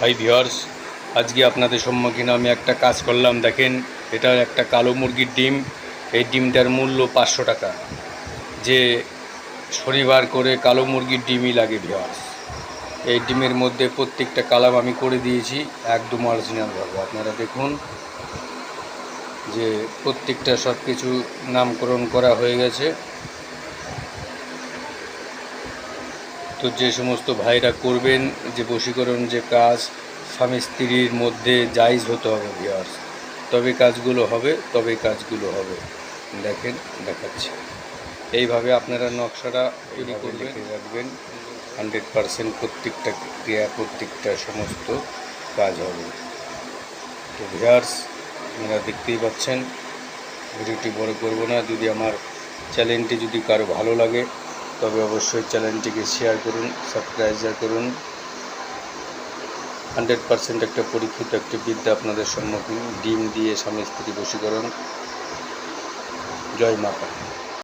High viewers আজকে আপনাদের সম্মুখীন আমি একটা কাজ করলাম, দেখেন এটা একটা কালো মুরগির ডিম। এই ডিমটার মূল্য পাঁচশো টাকা। যে শনিবার করে কালো মুরগির ডিমই লাগে ভিওর্স এই ডিমের মধ্যে প্রত্যেকটা কালাম আমি করে দিয়েছি, একদম অরিজিনালভাবে আপনারা দেখুন যে প্রত্যেকটা সব কিছু নামকরণ করা হয়ে গেছে। তো যে সমস্ত ভাইরা করবেন যে বশীকরণ যে কাজ স্বামী স্ত্রীর মধ্যে জায়জ হতে হবে ভিওয়ার্স তবে কাজগুলো হবে তবে কাজগুলো হবে। দেখেন দেখাচ্ছি। এইভাবে আপনারা নকশাটা তৈরি করে রাখবেন। হান্ড্রেড পারসেন্ট প্রত্যেকটা ক্রিয়া প্রত্যেকটা সমস্ত কাজ হবে। তো ভিওয়ার্স আপনারা দেখতেই পাচ্ছেন ভিডিওটি বড় করব না। যদি আমার চ্যানেলটি যদি কারও ভালো লাগে তবে অবশ্যই চ্যানেলটিকে শেয়ার করুন সাবস্ক্রাইব করুন। হান্ড্রেড পারসেন্ট একটা পরীক্ষিত একটি বিদ্যা আপনাদের সম্মুখীন ডিম দিয়ে স্বামী স্ত্রী বশীকরণ। জয় মাতা।